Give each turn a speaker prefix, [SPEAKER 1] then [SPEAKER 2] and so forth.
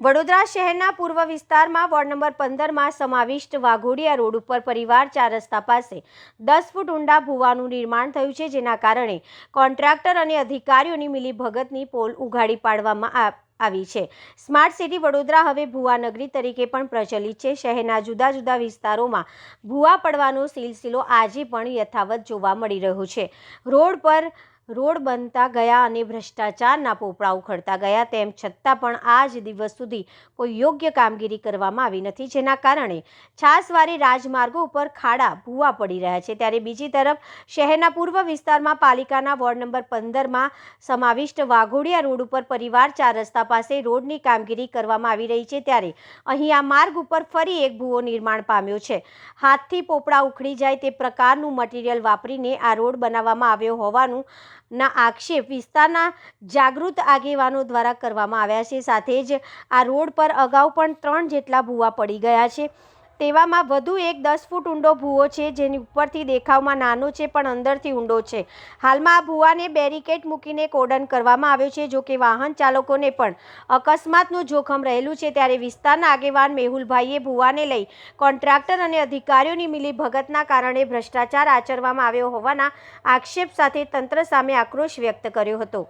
[SPEAKER 1] વડોદરા શહેરના પૂર્વ વિસ્તારમાં વોર્ડ નંબર પંદરમાં સમાવિષ્ટ વાઘોડિયા રોડ ઉપર પરિવાર ચાર રસ્તા પાસે દસ ફૂટ ઊંડા ભૂવાનું નિર્માણ થયું છે, જેના કારણે કોન્ટ્રાક્ટર અને અધિકારીઓની મિલીભગતની પોલ ઉઘાડી પાડવામાં આવી છે. સ્માર્ટ સિટી વડોદરા હવે ભુવાનગરી તરીકે પણ પ્રચલિત છે. શહેરના જુદા જુદા વિસ્તારોમાં ભૂવા પડવાનો સિલસિલો આજે પણ યથાવત જોવા મળી રહ્યો છે. રોડ પર રોડ બનતા ગયા અને ભ્રષ્ટાચારના પોપડા ઉખડતા ગયા, તેમ છતાં પણ આજ દિવસ સુધી કોઈ યોગ્ય કામગીરી કરવામાં આવી નથી. જેના કારણે છાસવારી રાજમાર્ગો ઉપર ખાડા ભૂવા પડી રહ્યા છે. ત્યારે બીજી તરફ શહેરના પૂર્વ વિસ્તારમાં પાલિકાના વોર્ડ નંબર પંદરમાં સમાવિષ્ટ વાઘોડિયા રોડ ઉપર પરિવાર ચાર રસ્તા પાસે રોડની કામગીરી કરવામાં આવી રહી છે. ત્યારે અહીં આ માર્ગ ઉપર ફરી એક ભૂવો નિર્માણ પામ્યો છે. હાથથી પોપડા ઉખડી જાય તે પ્રકારનું મટીરિયલ વાપરીને આ રોડ બનાવવામાં આવ્યો હોવાનું ના આક્ષેપ વિસ્તારના જાગૃત આગેવાનો દ્વારા કરવામાં આવ્યા છે. સાથે જ આ રોડ પર અગાઉ પણ ત્રણ જેટલા ભૂવા પડી ગયા છે. તેવામાં વધુ એક દસ ફૂટ ઊંડો ભૂવો છે, જેની ઉપરથી દેખાવમાં નાનો છે પણ અંદરથી ઊંડો છે. હાલમાં આ ભૂવાને બેરિકેડ મૂકીને કોડન કરવામાં આવ્યો છે, જોકે વાહન ચાલકોને પણ અકસ્માતનું જોખમ રહેલું છે. ત્યારે વિસ્તારના આગેવાન મેહુલભાઈએ ભૂવાને લઈ કોન્ટ્રાક્ટર અને અધિકારીઓની મિલીભગતના કારણે ભ્રષ્ટાચાર આચરવામાં આવ્યો હોવાના આક્ષેપ સાથે તંત્ર સામે આક્રોશ વ્યક્ત કર્યો હતો.